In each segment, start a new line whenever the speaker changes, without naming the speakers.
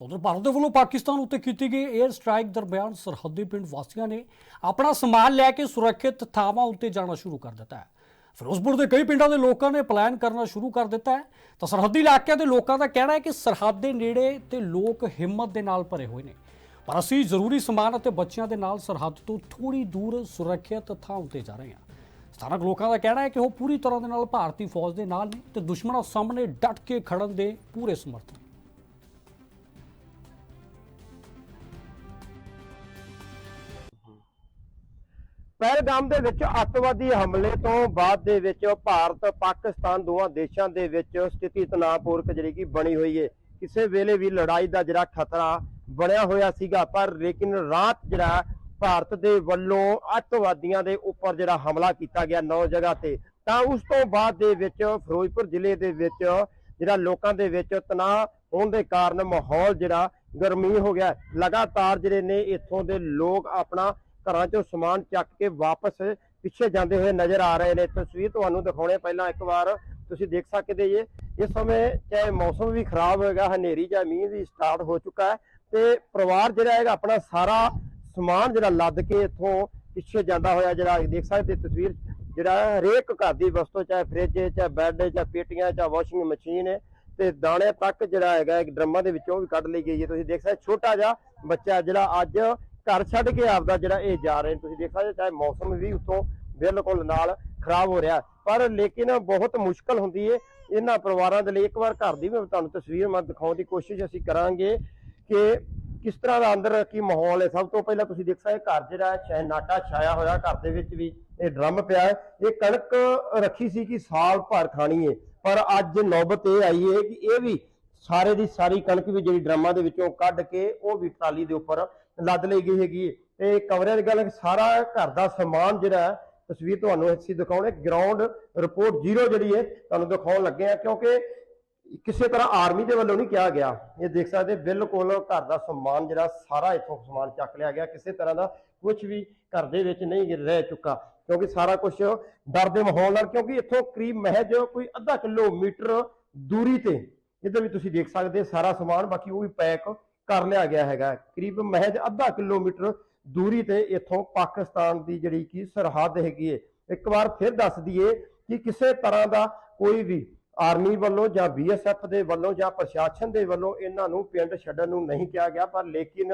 ਉਧਰ ਭਾਰਤ ਦੇ ਵੱਲੋਂ ਪਾਕਿਸਤਾਨ ਉੱਤੇ ਕੀਤੀ ਗਈ 에ਅਰ ਸਟ੍ਰਾਈਕ ਦਰਮਿਆਨ ਸਰਹੱਦੀ ਪਿੰਡ ਵਾਸੀਆਂ ਨੇ ਆਪਣਾ ਸਮਾਨ ਲੈ ਕੇ ਸੁਰੱਖਿਅਤ ਥਾਵਾਂ ਉੱਤੇ ਜਾਣਾ ਸ਼ੁਰੂ ਕਰ ਦਿੱਤਾ ਹੈ। ਫਿਰੋਜ਼ਪੁਰ ਦੇ ਕਈ ਪਿੰਡਾਂ ਦੇ ਲੋਕਾਂ ਨੇ ਪਲਾਨ ਕਰਨਾ ਸ਼ੁਰੂ ਕਰ ਦਿੱਤਾ ਹੈ। ਤਾਂ ਸਰਹੱਦੀ ਇਲਾਕਿਆਂ ਦੇ ਲੋਕਾਂ ਦਾ ਕਹਿਣਾ ਹੈ ਕਿ ਸਰਹੱਦ ਦੇ ਨੇੜੇ ਤੇ ਲੋਕ ਹਿੰਮਤ ਦੇ ਨਾਲ ਭਰੇ ਹੋਏ ਨੇ। ਪਰ ਅਸੀਂ ਜ਼ਰੂਰੀ ਸਮਾਨ ਅਤੇ ਬੱਚਿਆਂ ਦੇ ਨਾਲ ਸਰਹੱਦ ਤੋਂ ਥੋੜੀ ਦੂਰ ਸੁਰੱਖਿਅਤ ਥਾਂ ਉੱਤੇ ਜਾ ਰਹੇ ਹਾਂ। ਸਥਾਨਕ ਲੋਕਾਂ ਦਾ ਕਹਿਣਾ ਹੈ ਕਿ ਉਹ ਪੂਰੀ ਤਰ੍ਹਾਂ ਦੇ ਨਾਲ ਭਾਰਤੀ ਫੌਜ ਦੇ ਨਾਲ ਨੇ ਤੇ ਦੁਸ਼ਮਣਾਂ ਸਾਹਮਣੇ ਡਟ ਕੇ ਖੜਨ ਦੇ ਪੂਰੇ ਸਮਰਥਨ
ਪਹਿਲਗਾਮ ਦੇ ਵਿੱਚ ਅੱਤਵਾਦੀ ਹਮਲੇ ਤੋਂ ਬਾਅਦ ਦੇ ਵਿੱਚ ਭਾਰਤ, ਪਾਕਿਸਤਾਨ ਦੋਵਾਂ ਦੇਸ਼ਾਂ ਦੇ ਵਿੱਚ ਸਥਿਤੀ ਤਣਾਅਪੂਰਕ ਜਿਹੜੀ ਕਿ ਬਣੀ ਹੋਈ ਹੈ ਕਿਸੇ ਵੇਲੇ ਵੀ ਲੜਾਈ ਦਾ ਜਿਹੜਾ ਖਤਰਾ ਬਣਿਆ ਹੋਇਆ ਸੀਗਾ, ਪਰ ਲੇਕਿਨ ਰਾਤ ਜਿਹੜਾ ਭਾਰਤ ਦੇ ਵੱਲੋਂ ਅੱਤਵਾਦੀਆਂ ਦੇ ਉੱਪਰ ਜਿਹੜਾ ਹਮਲਾ ਕੀਤਾ ਗਿਆ ਨੌ ਜਗ੍ਹਾ ਤੇ, ਤਾਂ ਉਸ ਤੋਂ ਬਾਅਦ ਦੇ ਵਿੱਚ ਫਿਰੋਜ਼ਪੁਰ ਜ਼ਿਲ੍ਹੇ ਦੇ ਵਿੱਚ ਜਿਹੜਾ ਲੋਕਾਂ ਦੇ ਵਿੱਚ ਤਣਾਅ ਹੋਣ ਦੇ ਕਾਰਨ ਮਾਹੌਲ ਜਿਹੜਾ ਗਰਮੀ ਹੋ ਗਿਆ। ਲਗਾਤਾਰ ਜਿਹੜੇ ਨੇ ਇੱਥੋਂ ਦੇ ਲੋਕ ਆਪਣਾ ਘਰਾਂ ਚੋਂ ਸਮਾਨ ਚੱਕ ਕੇ ਵਾਪਸ ਪਿੱਛੇ ਜਾਂਦੇ ਹੋਏ ਨਜ਼ਰ ਆ ਰਹੇ ਨੇ। ਤਸਵੀਰ ਤੁਹਾਨੂੰ ਦਿਖਾਉਣੇ ਪਹਿਲਾਂ ਇੱਕ ਵਾਰ ਤੁਸੀਂ ਦੇਖ ਸਕਦੇ ਜੇ। ਇਸ ਸਮੇਂ ਚਾਹੇ ਮੌਸਮ ਵੀ ਖਰਾਬ ਹੋਏਗਾ, ਹਨੇਰੀ ਜਾਂ ਮੀਂਹ ਵੀ ਸਟਾਰਟ ਹੋ ਚੁੱਕਾ ਹੈ ਤੇ ਪਰਿਵਾਰ ਜਿਹੜਾ ਹੈਗਾ ਆਪਣਾ ਸਾਰਾ ਸਮਾਨ ਜਿਹੜਾ ਲੱਦ ਕੇ ਇੱਥੋਂ ਪਿੱਛੇ ਜਾਂਦਾ ਹੋਇਆ ਜਿਹੜਾ ਦੇਖ ਸਕਦੇ ਤਸਵੀਰ ਜਿਹੜਾ ਹਰੇਕ ਘਰ ਦੀ ਵਸਤੂ, ਚਾਹੇ ਫ੍ਰਿਜ ਚਾਹੇ ਬੈੱਡ ਚਾਹੇ ਪੇਟੀਆਂ, ਚਾਹੇ ਵਾਸ਼ਿੰਗ ਮਸ਼ੀਨ ਹੈ ਤੇ ਦਾਣੇ ਤੱਕ ਜਿਹੜਾ ਹੈਗਾ ਇੱਕ ਡਰਮਾਂ ਦੇ ਵਿੱਚੋਂ ਵੀ ਕੱਢ ਲਈ ਗਈ ਹੈ। ਤੁਸੀਂ ਦੇਖ ਸਕਦੇ, ਛੋਟਾ ਜਿਹਾ ਬੱਚਾ ਜਿਹੜਾ ਅੱਜ ਘਰ ਛੱਡ ਕੇ ਆਪਦਾ ਜਿਹੜਾ ਇਹ ਜਾ ਰਹੇ ਤੁਸੀਂ ਦੇਖ ਸਕਦੇ ਚਾਹੇ ਮੌਸਮ ਵੀ ਉਤੋਂ ਬਿਲਕੁਲ ਨਾਲ ਖਰਾਬ ਹੋ ਰਿਹਾ ਪਰ ਲੇਕਿਨ ਬਹੁਤ ਮੁਸ਼ਕਲ ਹੁੰਦੀ ਹੈ ਇਹਨਾਂ ਪਰਿਵਾਰਾਂ ਦੇ ਲਈ। ਇੱਕ ਵਾਰ ਘਰ ਦੀ ਵੀ ਤੁਹਾਨੂੰ ਤਸਵੀਰ ਮੈਂ ਦਿਖਾਉਣ ਦੀ ਕੋਸ਼ਿਸ਼ ਅਸੀਂ ਕਰਾਂਗੇ ਕਿ ਕਿਸ ਤਰ੍ਹਾਂ ਦਾ ਅੰਦਰ ਕੀ ਮਾਹੌਲ ਹੈ ਸਭ ਤੋਂ ਪਹਿਲਾਂ ਤੁਸੀਂ ਦੇਖ ਸਕਦੇ ਘਰ ਜਿਹੜਾ ਹੈ ਛਾਇਆ ਹੋਇਆ ਘਰ ਦੇ ਵਿੱਚ ਵੀ ਇਹ ਡਰਮ ਪਿਆ ਹੈ। ਇਹ ਕਣਕ ਰੱਖੀ ਸੀ ਕਿ ਸਾਲ ਭਰ ਖਾਣੀ ਹੈ ਪਰ ਅੱਜ ਨੌਬਤ ਇਹ ਆਈ ਹੈ ਕਿ ਇਹ ਵੀ ਸਾਰੇ ਦੀ ਸਾਰੀ ਕਣਕ ਵੀ ਜਿਹੜੀ ਡਰਮਾਂ ਦੇ ਵਿੱਚੋਂ ਕੱਢ ਕੇ ਉਹ ਵੀ ਟਰਾਲੀ ਦੇ ਉੱਪਰ ਲੱਦ ਲਈ ਗਈ ਹੈਗੀ ਹੈ। ਤੇ ਕਵਰੇਜ ਗੱਲ ਹੈ ਕਿ ਸਾਰਾ ਘਰ ਦਾ ਸਮਾਨ ਜਿਹੜਾ ਤਸਵੀਰ ਤੁਹਾਨੂੰ ਅਸੀਂ ਦਿਖਾਉਣੇ। ਗਰਾਊਂਡ ਰਿਪੋਰਟ ਜ਼ੀਰੋ ਜਿਹੜੀ ਹੈ, ਤੁਹਾਨੂੰ ਦਿਖਾਉਣ ਲੱਗੇ ਆ ਕਿਉਂਕਿ ਕਿਸੇ ਤਰ੍ਹਾਂ ਆਰਮੀ ਦੇ ਵੱਲੋਂ ਨਹੀਂ ਕਿਹਾ ਗਿਆ। ਇਹ ਦੇਖ ਸਕਦੇ ਬਿਲਕੁਲ ਘਰ ਦਾ ਸਮਾਨ ਜਿਹੜਾ, ਸਾਰਾ ਇੱਥੋਂ ਸਮਾਨ ਚੱਕ ਲਿਆ ਗਿਆ। ਕਿਸੇ ਤਰ੍ਹਾਂ ਦਾ ਕੁਝ ਵੀ ਘਰ ਦੇ ਵਿੱਚ ਨਹੀਂ ਰਹਿ ਚੁੱਕਾ, ਕਿਉਂਕਿ ਸਾਰਾ ਕੁਝ ਡਰ ਦੇ ਮਾਹੌਲ ਨਾਲ, ਕਿਉਂਕਿ ਇੱਥੋਂ ਕਰੀਬ ਮਹਿਜ ਕੋਈ ਅੱਧਾ ਕਿਲੋਮੀਟਰ ਦੂਰੀ ਤੇ। ਇੱਧਰ ਵੀ ਤੁਸੀਂ ਦੇਖ ਸਕਦੇ ਸਾਰਾ ਸਮਾਨ, ਬਾਕੀ ਉਹ ਵੀ ਪੈਕ ਕਰ ਲਿਆ ਗਿਆ ਹੈਗਾ। ਕਰੀਬ ਮਹਿਜ ਅੱਧਾ ਕਿਲੋਮੀਟਰ ਦੂਰੀ ਤੇ ਇੱਥੋਂ ਪਾਕਿਸਤਾਨ ਦੀ ਜਿਹੜੀ ਕੀ ਸਰਹੱਦ ਹੈਗੀ ਹੈ ਇੱਕ ਵਾਰ ਫਿਰ ਦੱਸ ਦਈਏ ਕਿ ਕਿਸੇ ਤਰ੍ਹਾਂ ਦਾ ਕੋਈ ਵੀ ਆਰਮੀ ਵੱਲੋਂ ਜਾਂ ਬੀਐਸਐਫ ਦੇ ਵੱਲੋਂ ਜਾਂ ਪ੍ਰਸ਼ਾਸਨ ਦੇ ਵੱਲੋਂ ਇਹਨਾਂ ਨੂੰ ਪਿੰਡ ਛੱਡਣ ਨੂੰ ਨਹੀਂ ਕਿਹਾ ਗਿਆ, ਪਰ ਲੇਕਿਨ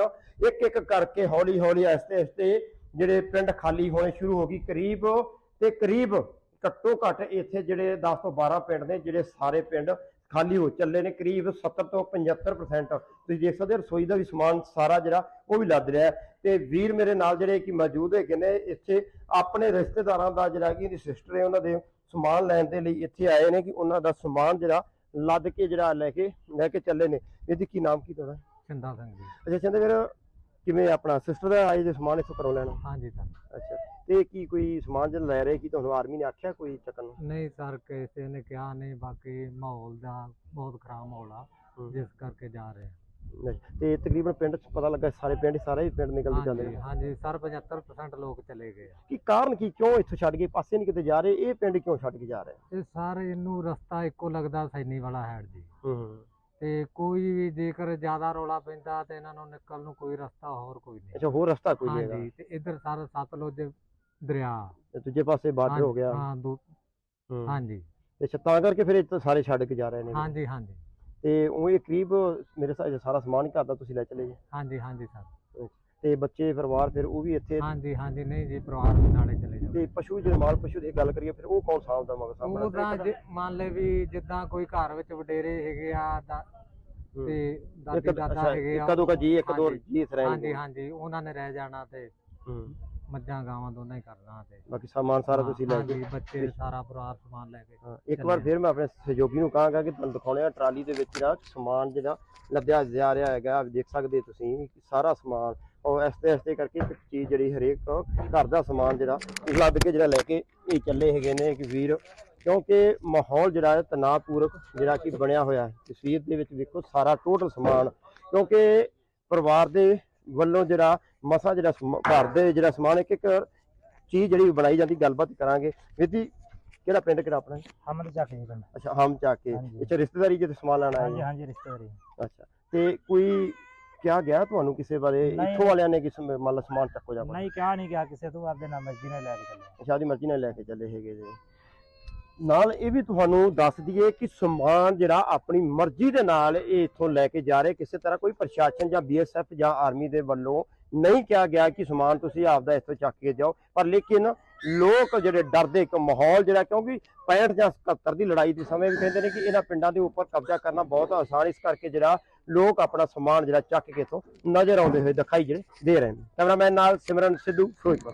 ਇੱਕ ਇੱਕ ਕਰਕੇ ਹੌਲੀ ਹੌਲੀ ਆਸਤੇ ਆਸਤੇ ਜਿਹੜੇ ਪਿੰਡ ਖਾਲੀ ਹੋਣੇ ਸ਼ੁਰੂ ਹੋ ਗਈ। ਕਰੀਬ ਤੇ ਕਰੀਬ ਘੱਟੋ ਘੱਟ ਇੱਥੇ ਜਿਹੜੇ 10 ਤੋਂ 12 ਪਿੰਡ ਨੇ, ਜਿਹੜੇ ਸਾਰੇ ਪਿੰਡ ਖਾਲੀ ਹੋ ਚੱਲੇ ਨੇ ਕਰੀਬ 70 ਤੋਂ 75% ਤੁਸੀਂ ਦੇਖ ਸਕਦੇ ਹੋ ਰਸੋਈ ਦਾ ਵੀ ਸਮਾਨ ਸਾਰਾ ਜਿਹੜਾ ਉਹ ਵੀ ਲੱਦ ਰਿਹਾ ਤੇ ਵੀਰ ਮੇਰੇ ਨਾਲ ਜਿਹੜੇ ਕਿ ਮੌਜੂਦ ਹੈਗੇ ਨੇ ਇੱਥੇ ਆਪਣੇ ਰਿਸ਼ਤੇਦਾਰਾਂ ਦਾ ਜਿਹੜਾ ਕਿ ਇਹਦੀ ਸਿਸਟਰ ਹੈ ਉਹਨਾਂ ਦੇ ਸਮਾਨ ਲੈਣ ਦੇ ਲਈ ਇੱਥੇ ਆਏ ਨੇ ਕਿ ਉਹਨਾਂ ਦਾ ਸਮਾਨ ਜਿਹੜਾ ਲੱਦ ਕੇ ਜਿਹੜਾ ਲੈ ਕੇ ਲੈ ਕੇ ਚੱਲੇ ਨੇ। ਇਹਦੀ ਕੀ ਨਾਮ ਕੀ ਤੁਹਾਡਾ?
ਚੰਦਾ ਸਿੰਘ ਜੀ।
ਅੱਛਾ ਚੰਦੇ ਵੀਰ ਕਿਵੇਂ ਆਪਣਾ ਸਿਸਟਰ ਦਾ ਆਏ ਜੇ ਸਮਾਨ ਇੱਥੋਂ ਕਰੋ ਲੈਣਾ?
ਹਾਂਜੀ ਸਰ।
ਅੱਛਾ। ਤੇ ਕੀ ਕੋਈ ਸਮਾਨ ਜਿਹੜਾ ਲੈ ਰਹੇ ਕੀ ਤੁਹਾਨੂੰ ਆਰਮੀ ਨੇ ਆਖਿਆ ਕੋਈ ਚੱਕਣ ਨੂੰ
ਨਹੀਂ ਸਰ ਕਿਸੇ ਨੇ ਕਿਹਾ ਨਹੀਂ ਬਾਕੀ ਮਾਹੌਲ ਦਾ ਬਹੁਤ ਖਰਾਬ ਮਾਹੌਲ ਆ
ਹੂੰ।
ਜਿਸ ਕਰਕੇ ਜਾ ਰਹੇ
ਨਹੀਂ। ਤੇ ਤਕਰੀਬਨ ਪਿੰਡ ਚ ਪਤਾ ਲੱਗਾ ਸਾਰੇ ਪਿੰਡ ਸਾਰੇ ਹੀ ਪਿੰਡ ਨਿਕਲਦੇ
ਹਾਂ
ਜਾਂਦੇ
ਹਾਂਜੀ
ਨੇ?
ਹਾਂਜੀ ਸਰ 75% ਲੋਕ ਚਲੇ ਗਏ ਆ।
ਕੀ ਕਾਰਨ ਕੀ? ਕਿਉਂ ਇੱਥੋਂ ਛੱਡ ਕੇ ਪਾਸੇ ਨਹੀਂ ਕਿਤੇ ਜਾ ਰਹੇ? ਇਹ ਪਿੰਡ ਕਿਉਂ ਛੱਡ ਕੇ ਜਾ ਰਹੇ?
ਇਹ ਸਾਰੇ ਇਹਨੂੰ ਰਸਤਾ ਇੱਕੋ ਲੱਗਦਾ ਸੈਨੀ ਵਾਲਾ ਹੈਡ ਜੀ।
ਹੂੰ ਹੂੰ।
ਤੇ ਕੋਈ ਵੀ ਜੇਕਰ ਜ਼ਿਆਦਾ ਰੌਲਾ ਪੈਂਦਾ ਤੇ ਇਹਨਾਂ ਨੂੰ ਨਿਕਲ ਨੂੰ ਕੋਈ ਰਸਤਾ ਹੋਰ ਕੋਈ ਨਹੀਂ।
ਅੱਛਾ ਹੋਰ ਰਸਤਾ ਕੋਈ ਨਹੀਂ ਹੈਗਾ।
ਹਾਂਜੀ ਤੇ ਇੱਧਰ ਸਾਰਾ ਸਤਲੁਜ ਦਰਿਆ।
ਤੇ ਦੂਜੇ ਪਾਸੇ ਬਾਰਡਰ ਹੋ ਗਿਆ।
ਹਾਂ ਦੋ
ਹੂੰ।
ਹਾਂਜੀ।
ਤੇ ਅੱਛਾ ਤਾਂ ਕਰਕੇ ਫਿਰ ਇੱਥੇ ਸਾਰੇ ਛੱਡ ਕੇ ਜਾ ਰਹੇ ਨੇ।
ਹਾਂਜੀ ਹਾਂਜੀ।
ਤੇ ਉਹ ਇਹ ਕਰੀਬ ਮੇਰੇ 'ਚ ਸਾਰਾ ਸਮਾਨ ਹੀ ਘਰ ਦਾ ਤੁਸੀਂ ਲੈ ਚਲੇ ਜੀ।
ਹਾਂਜੀ ਹਾਂਜੀ ਸਰ।
ਤੇ ਬੱਚੇ ਪਰਿਵਾਰ ਫਿਰ ਉਹ ਵੀ ਇੱਥੇ
ਹਾਂਜੀ ਹਾਂਜੀ ਨਹੀਂ ਜੀ ਪਰਿਵਾਰ ਦੇ ਨਾਲੇ ਚਲੇ ਜਾਓ।
ਤੇ ਪਸ਼ੂ ਜੇ ਮਾਲ ਪਸ਼ੂ ਦੀ ਗੱਲ ਕਰੀਏ ਫਿਰ ਉਹ ਕੌਣ ਸਾਂਭਦਾ ਮਗਰ
ਉਹ
ਸਾਹਮਣਾ
ਤਾਂ ਜੇ ਮੰਨ ਲੈ ਵੀ ਜਿੱਦਾਂ ਕੋਈ ਘਰ ਵਿੱਚ ਵਡੇਰੇ ਹੈਗੇ ਆ ਦਾ- ਤੇ ਦਾਦੀ ਦਾਦਾ ਹੈਗੇ ਆ।
ਇੱਕ ਦੋ ਕਾ ਜੀ ਇੱਕ ਦੋ
ਹਾਂਜੀ।
ਜੀ ਇਸ ਰਹਿਣਗੇ
ਹਾਂਜੀ ਹਾਂਜੀ ਉਹਨਾਂ ਨੇ ਰਹਿ ਜਾਣਾ ਤੇ
ਹੂੰ।
ਮੱਝਾਂ ਗਾਵਾਂ ਦੋਨਾਂ ਹੀ ਕਰਨਾ ਤੇ।
ਬਾਕੀ ਸਮਾਨ ਸਾਰਾ ਤੁਸੀਂ ਲੈ ਕੇ
ਹਾਂਜੀ ਬੱਚੇ ਸਾਰਾ ਪਰਿਵਾਰ ਸਮਾਨ ਲੈ ਕੇ
ਹਾਂ, ਇੱਕ ਵਾਰ ਫਿਰ ਮੈਂ ਆਪਣੇ ਸਹਿਯੋਗੀ ਨੂੰ ਕਹਾਂਗਾ ਕਿ ਤੁਹਾਨੂੰ ਦਿਖਾਉਣੇ ਆ ਟਰਾਲੀ ਦੇ ਵਿੱਚ ਜਿਹੜਾ ਸਮਾਨ ਜਿਹੜਾ ਲੱਦਿਆ ਜਾ ਰਿਹਾ ਹੈਗਾ ਆਪ ਦੇਖ ਸਕਦੇ ਤੁਸੀਂ ਕਿ ਸਾਰਾ ਸਮਾਨ। ਉਹ ਐਸਤੇ ਐਸਤੇ ਕਰਕੇ ਇੱਕ ਚੀਜ਼ ਜਿਹੜੀ ਹਰੇਕ ਘਰ ਦਾ ਸਮਾਨ ਜਿਹੜਾ ਲੱਦ ਕੇ ਜਿਹੜਾ ਲੈ ਕੇ ਇਹ ਚੱਲੇ ਹੈਗੇ ਨੇ ਕਿ ਵੀਰ। ਕਿਉਂਕਿ ਮਾਹੌਲ ਜਿਹੜਾ ਹੈ ਤਣਾਅਪੂਰਕ ਜਿਹੜਾ ਕਿ ਬਣਿਆ ਹੋਇਆ ਹੈ। ਤਸਵੀਰ ਦੇ ਵਿੱਚ ਵੇਖੋ ਸਾਰਾ ਟੋਟਲ ਸਮਾਨ। ਕਿਉਂਕਿ ਪਰਿਵਾਰ ਦੇ ਵੱਲੋਂ ਜਿਹੜਾ ਮਸਾ ਜਿਹੜਾ ਘਰ ਦੇ ਜਿਹੜਾ ਸਮਾਨ ਇੱਕ ਇੱਕ ਚੀਜ਼ ਜਿਹੜੀ ਬਣਾਈ ਜਾਂਦੀ ਗੱਲਬਾਤ ਕਰਾਂਗੇ। ਵੀਰ ਕਿਹੜਾ ਪਿੰਡ ਕਿਹੜਾ ਆਪਣਾ?
ਹਮਦ ਚੱਕ ਜੀ ਪਿੰਡ।
ਅੱਛਾ ਹਮ ਚੱਕ। ਕੇ
ਹਾਂਜੀ।
ਇੱਥੇ ਰਿਸ਼ਤੇਦਾਰੀ ਜਿੱਥੇ ਸਮਾਨ ਲੈਣਾ
ਹਾਂਜੀ
ਹੈ?
ਹਾਂਜੀ ਰਿਸ਼ਤੇਦਾਰੀ।
ਅੱਛਾ ਤੇ ਕੋਈ ਕਿਹਾ ਗਿਆ ਤੁਹਾਨੂੰ ਕਿਸੇ ਬਾਰੇ। ਇੱਥੋਂ ਵਾਲਿਆਂ ਨੇ ਕਿਸ ਮੰਨ ਲਾ ਸਮਾਨ ਚੱਕੋ ਜਾ
ਨਹੀਂ ਕਿਹਾ ਨਹੀਂ ਗਿਆ ਕਿਸੇ ਤੋਂ ਆਪਦੇ ਨਾਲ ਮਰਜ਼ੀ ਨਾਲ ਲੈ ਕੇ ਚੱਲੇ।
ਸ਼ਾਦੀ ਮਰਜ਼ੀ ਨਾਲ ਲੈ ਕੇ ਚੱਲੇ ਹੈਗੇ ਜੀ। ਨਾਲ ਇਹ ਵੀ ਤੁਹਾਨੂੰ ਦੱਸ ਦਈਏ ਕਿ ਸਮਾਨ ਜਿਹੜਾ ਆਪਣੀ ਮਰਜ਼ੀ ਦੇ ਨਾਲ ਇਹ ਇੱਥੋਂ ਲੈ ਕੇ ਜਾ ਰਹੇ ਕਿਸੇ ਤਰ੍ਹਾਂ ਕੋਈ ਪ੍ਰਸ਼ਾਸਨ ਜਾਂ ਬੀਐਸਐਫ ਜਾਂ ਆਰਮੀ ਦੇ ਵੱਲੋਂ ਨਹੀਂ ਕਿਹਾ ਗਿਆ ਕਿ ਸਮਾਨ ਤੁਸੀਂ ਆਪਦਾ ਇੱਥੋਂ ਚੱਕ ਕੇ ਜਾਓ, ਪਰ ਲੇਕਿਨ ਲੋਕ ਜਿਹੜੇ ਡਰਦੇ, ਇੱਕ ਮਾਹੌਲ ਜਿਹੜਾ, ਕਿਉਂਕਿ 65 ਜਾਂ 77 ਦੀ ਲੜਾਈ ਦੇ ਸਮੇਂ ਵੀ ਕਹਿੰਦੇ ਨੇ ਕਿ ਇਹਨਾਂ ਪਿੰਡਾਂ ਦੇ ਉੱਪਰ ਕਬਜ਼ਾ ਕਰਨਾ ਬਹੁਤ ਆਸਾਨ ਇਸ ਕਰਕੇ ਜਿਹੜਾ ਲੋਕ ਆਪਣਾ ਸਮਾਨ ਜਿਹੜਾ ਚੱਕ ਕੇ ਇੱਥੋਂ ਨਜ਼ਰ ਆਉਂਦੇ ਹੋਏ ਦਿਖਾਈ ਜਿਹੜੇ ਦੇ ਰਹੇ ਨੇ। ਕੈਮਰਾਮੈਨ ਨਾਲ ਸਿਮਰਨ ਸਿੱਧੂ, ਫਿਰੋਜ਼ਪੁਰ।